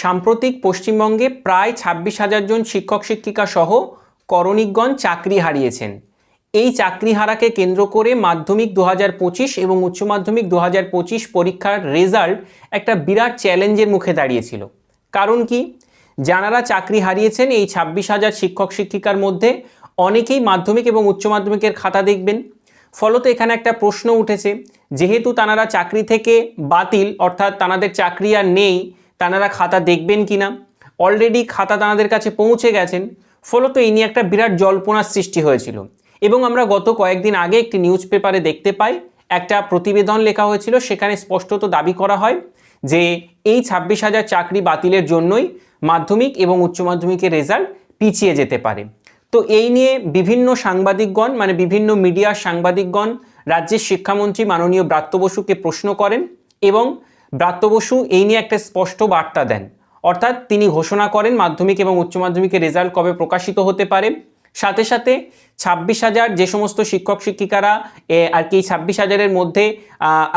সাম্প্রতিক পশ্চিমবঙ্গে প্রায় ছাব্বিশ হাজার জন শিক্ষক, শিক্ষিকা সহ করণিকগণ চাকরি হারিয়েছেন। এই চাকরি হারাকে কেন্দ্র করে মাধ্যমিক দু হাজার পঁচিশ এবং উচ্চ মাধ্যমিক দু হাজার পঁচিশ পরীক্ষার রেজাল্ট একটা বিরাট চ্যালেঞ্জের মুখে দাঁড়িয়েছিল। কারণ কি? যারা চাকরি হারিয়েছেন এই ছাব্বিশ হাজার শিক্ষক, শিক্ষিকার মধ্যে অনেকেই মাধ্যমিক এবং উচ্চ মাধ্যমিকের খাতা দেখবেন। ফলত এখানে একটা প্রশ্ন উঠেছে, যেহেতু তানারা চাকরি থেকে বাতিল, অর্থাৎ তানাদের চাকরি আর নেই তানারা খাতা দেখবেন কিনা? অলরেডি খাতা তানাদের কাছে পৌঁছে গেছেন। ফলত এই নিয়ে একটা বিরাট জল্পনার সৃষ্টি হয়েছিল। এবং আমরা গত কয়েকদিন আগে একটি নিউজ পেপারে দেখতে পাই, একটা প্রতিবেদন লেখা হয়েছিল, সেখানে স্পষ্টত দাবি করা হয় যে এই ছাব্বিশ হাজার চাকরি বাতিলের জন্যই মাধ্যমিক এবং উচ্চ মাধ্যমিকের রেজাল্ট পিছিয়ে যেতে পারে। তো এই নিয়ে বিভিন্ন সাংবাদিকগণ মানে বিভিন্ন মিডিয়ার সাংবাদিকগণ, রাজ্যের শিক্ষামন্ত্রী মাননীয় ব্রাত্য বসুকে প্রশ্ন করেন এবং ব্রাত্য বসু, এই নিয়ে একটা স্পষ্ট বার্তা দেন। অর্থাৎ তিনি ঘোষণা করেন মাধ্যমিক এবং উচ্চ মাধ্যমিকের রেজাল্ট কবে প্রকাশিত হতে পারে। সাথে সাথে ছাব্বিশ হাজার যে সমস্ত শিক্ষক, শিক্ষিকারা আর কি ছাব্বিশ হাজারের মধ্যে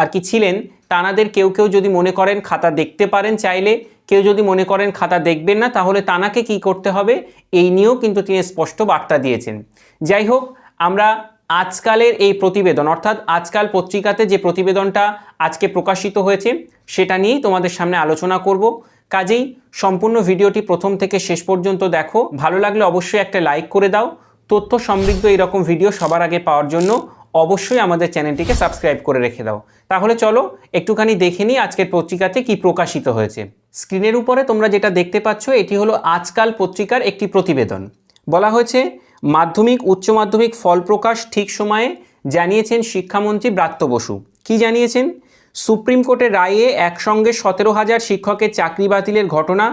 আর কি ছিলেন, তানাদের কেউ কেউ যদি মনে করেন খাতা দেখতে পারেন চাইলে, কেউ যদি মনে করেন খাতা দেখবেন না, তাহলে তানাকে কি করতে হবে? এই নিয়েও কিন্তু তিনি স্পষ্ট বার্তা দিয়েছেন। যাই হোক, আমরা আজকালের এই প্রতিবেদন, অর্থাৎ আজকাল পত্রিকাতে যে প্রতিবেদনটা আজকে প্রকাশিত হয়েছে, সেটা নিয়েই তোমাদের সামনে আলোচনা করব। কাজেই সম্পূর্ণ ভিডিওটি প্রথম থেকে শেষ পর্যন্ত দেখো। ভালো লাগলে অবশ্যই একটা লাইক করে দাও। তথ্য সমৃদ্ধ এরকম ভিডিও সবার আগে পাওয়ার জন্য অবশ্যই আমাদের চ্যানেলটিকে সাবস্ক্রাইব করে রেখে দাও। তাহলে চলো, একটুখানি দেখে নিই আজকের পত্রিকাতে কি প্রকাশিত হয়েছে। স্ক্রিনের উপরে তোমরা যেটা দেখতে পাচ্ছ, এটি হলো আজকাল পত্রিকার একটি প্রতিবেদন। বলা হয়েছে মাধ্যমিক, উচ্চ মাধ্যমিক ফল প্রকাশ ঠিক সময়ে জানিয়েছেন শিক্ষামন্ত্রী ব্রাত্য বসু। কি জানিয়েছেন? সুপ্রিম কোর্টের রায়ে একসঙ্গে সতেরো হাজার শিক্ষকের চাকরি বাতিলের ঘটনা,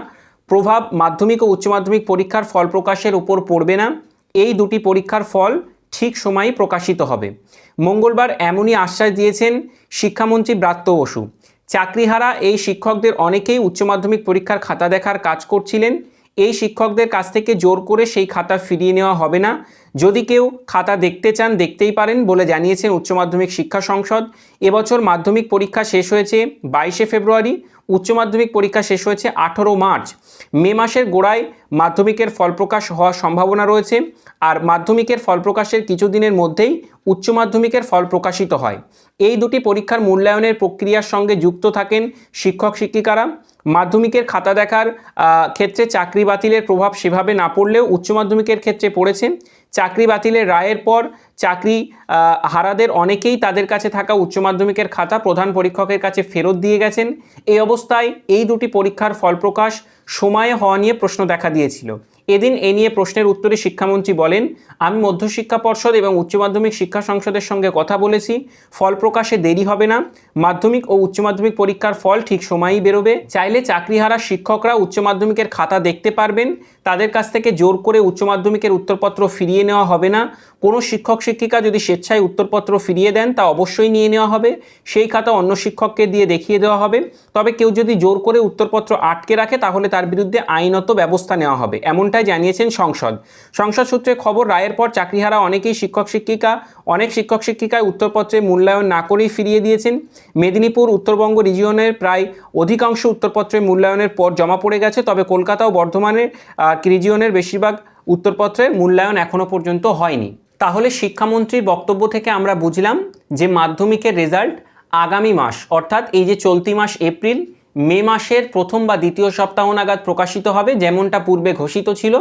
প্রভাব মাধ্যমিক ও উচ্চ মাধ্যমিক পরীক্ষার ফল প্রকাশের উপর পড়বে না, এই দুটি পরীক্ষার ফল ঠিক সময়েই প্রকাশিত হবে। মঙ্গলবার এমনই আশ্বাস দিয়েছেন শিক্ষামন্ত্রী ব্রাত্য বসু। চাকরিহারা এই শিক্ষকদের অনেকেই উচ্চ মাধ্যমিক পরীক্ষার খাতা দেখার কাজ করছিলেন এই শিক্ষকদের কাছ থেকে জোর করে সেই খাতা ফিরিয়ে নেওয়া হবে না। যদি কেউ খাতা দেখতে চান, দেখতেই পারেন বলে জানিয়েছেন উচ্চ মাধ্যমিক শিক্ষা সংসদ। এবছর মাধ্যমিক পরীক্ষা শেষ হয়েছে বাইশে ফেব্রুয়ারি, উচ্চ মাধ্যমিক পরীক্ষা শেষ হয়েছে আঠেরো মার্চ। মে মাসের গোড়ায় মাধ্যমিকের ফল প্রকাশ হওয়ার সম্ভাবনা রয়েছে আর মাধ্যমিকের ফল প্রকাশের কিছুদিনের মধ্যেই উচ্চ মাধ্যমিকের ফল প্রকাশিত হয়। এই দুটি পরীক্ষার মূল্যায়নের প্রক্রিয়ার সঙ্গে যুক্ত থাকেন শিক্ষক শিক্ষিকারা। মাধ্যমিকের খাতা দেখার ক্ষেত্রে চাকরি বাতিলের প্রভাব সেভাবে না পড়লেও উচ্চ মাধ্যমিকের ক্ষেত্রে পড়েছে। চাকরি বাতিলের রায়ের পর চাকরি হারাদের অনেকেই তাদের কাছে থাকা উচ্চ মাধ্যমিকের খাতা প্রধান পরীক্ষকের কাছে ফেরত দিয়ে গেছেন। এই অবস্থায় এই দুটি পরীক্ষার ফল প্রকাশ সময়ে হওয়া নিয়ে প্রশ্ন দেখা দিয়েছিল। এদিন এ নিয়ে প্রশ্নের উত্তরে শিক্ষামন্ত্রী বলেন, আমি মধ্যশিক্ষা পর্ষদ এবং উচ্চ মাধ্যমিক শিক্ষা সংসদের সঙ্গে কথা বলেছি, ফল প্রকাশে দেরি হবে না, মাধ্যমিক ও উচ্চ মাধ্যমিক পরীক্ষার ফল ঠিক সময়ই বেরোবে, চাইলে চাকরিহারা শিক্ষকরা উচ্চ মাধ্যমিকের খাতা দেখতে পারবেন, তাদের কাছ থেকে জোর করে উচ্চ মাধ্যমিকের উত্তরপত্র ফিরিয়ে নেওয়া হবে না কোনো শিক্ষক, শিক্ষিকা যদি স্বেচ্ছায় উত্তরপত্র ফিরিয়ে দেন, তা অবশ্যই নিয়ে নেওয়া হবে। সেই খাতা অন্য শিক্ষককে দিয়ে দেখিয়ে দেওয়া হবে। তবে কেউ যদি জোর করে উত্তরপত্র আটকে রাখে, তাহলে তার বিরুদ্ধে আইনত ব্যবস্থা নেওয়া হবে, এমনটাই জানিয়েছেন সংসদ। সংসদ সূত্রে খবর, রায়ের পর চাকরিহারা অনেকেই শিক্ষক, শিক্ষিকা, অনেক শিক্ষক শিক্ষিকায় উত্তরপত্রে মূল্যায়ন না করেই ফিরিয়ে দিয়েছেন। মেদিনীপুর, উত্তরবঙ্গ রিজিয়নের প্রায় অধিকাংশ উত্তরপত্রে মূল্যায়নের পর জমা পড়ে গেছে, তবে কলকাতা ও বর্ধমানের রিজিয়নের বেশিরভাগ উত্তরপত্রের মূল্যায়ন এখনও পর্যন্ত হয়নি। তাহলে শিক্ষামন্ত্রীর বক্তব্য থেকে আমরা বুঝলাম যে মাধ্যমিকের রেজাল্ট আগামী মাস, অর্থাৎ এই যে চলতি মাস এপ্রিল, মে মাসের প্রথম বা দ্বিতীয় সপ্তাহ নাগাদ প্রকাশিত হবে, যেমনটা পূর্বে ঘোষিত ছিল,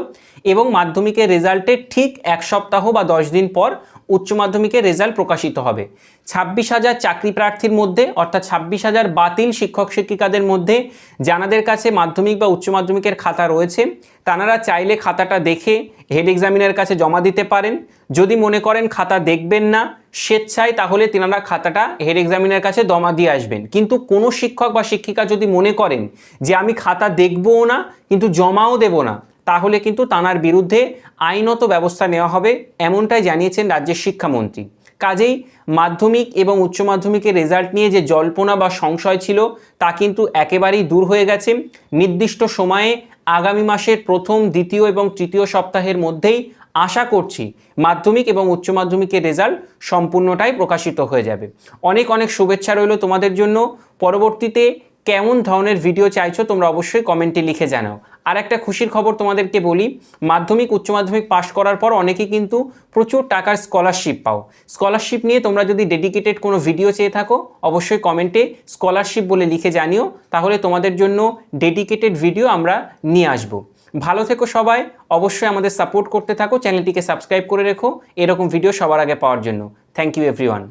এবং মাধ্যমিকের রেজাল্টের ঠিক এক সপ্তাহ বা দশ দিন পর উচ্চ মাধ্যমিকের রেজাল্ট প্রকাশিত হবে। ছাব্বিশ হাজার চাকরি প্রার্থীর মধ্যে, অর্থাৎ ছাব্বিশ হাজার বাতিল শিক্ষক শিক্ষিকাদের মধ্যে যানাদের কাছে মাধ্যমিক বা উচ্চ মাধ্যমিকের খাতা রয়েছে, তানারা চাইলে খাতাটা দেখে হেড এক্সামিনের কাছে জমা দিতে পারেন। যদি মনে করেন খাতা দেখবেন না, স্বেচ্ছায় তাহলে তেনারা খাতাটা হেড এক্সামিনের কাছে জমা দিয়ে আসবেন। কিন্তু কোনো শিক্ষক বা শিক্ষিকা যদি মনে করেন যে আমি খাতা দেখবও না, কিন্তু জমাও দেব না তাহলে কিন্তু তানার বিরুদ্ধে আইনত ব্যবস্থা নেওয়া হবে, এমনটাই জানিয়েছেন রাজ্যের শিক্ষামন্ত্রী। কাজেই মাধ্যমিক এবং উচ্চ মাধ্যমিকের রেজাল্ট নিয়ে যে জল্পনা বা সংশয় ছিল, তা কিন্তু একেবারেই দূর হয়ে গেছে। নির্দিষ্ট সময়ে আগামী মাসের প্রথম, দ্বিতীয় এবং তৃতীয় সপ্তাহের মধ্যেই আশা করছি মাধ্যমিক এবং উচ্চ মাধ্যমিকের রেজাল্ট সম্পূর্ণটাই প্রকাশিত হয়ে যাবে। অনেক অনেক শুভেচ্ছা রইল তোমাদের জন্য। পরবর্তীতে কেমন ধরনের ভিডিও চাইছো তোমরা অবশ্যই কমেন্টে লিখে জানাও। আর একটা খুশির খবর তোমাদেরকে বলি, মাধ্যমিক, উচ্চ মাধ্যমিক পাশ করার পর অনেকে কিন্তু প্রচুর টাকার স্কলারশিপ পাও। স্কলারশিপ নিয়ে তোমরা যদি ডেডিকেটেড কোনো ভিডিও চেয়ে থাকো, অবশ্যই কমেন্টে স্কলারশিপ বলে লিখে জানিও, তাহলে তোমাদের জন্য ডেডিকেটেড ভিডিও আমরা নিয়ে আসব। ভালো থেকো সবাই, অবশ্যই আমাদের সাপোর্ট করতে থাকো চ্যানেলটিকে সাবস্ক্রাইব করে রেখো, এরকম ভিডিও সবার আগে পাওয়ার জন্য। Thank you everyone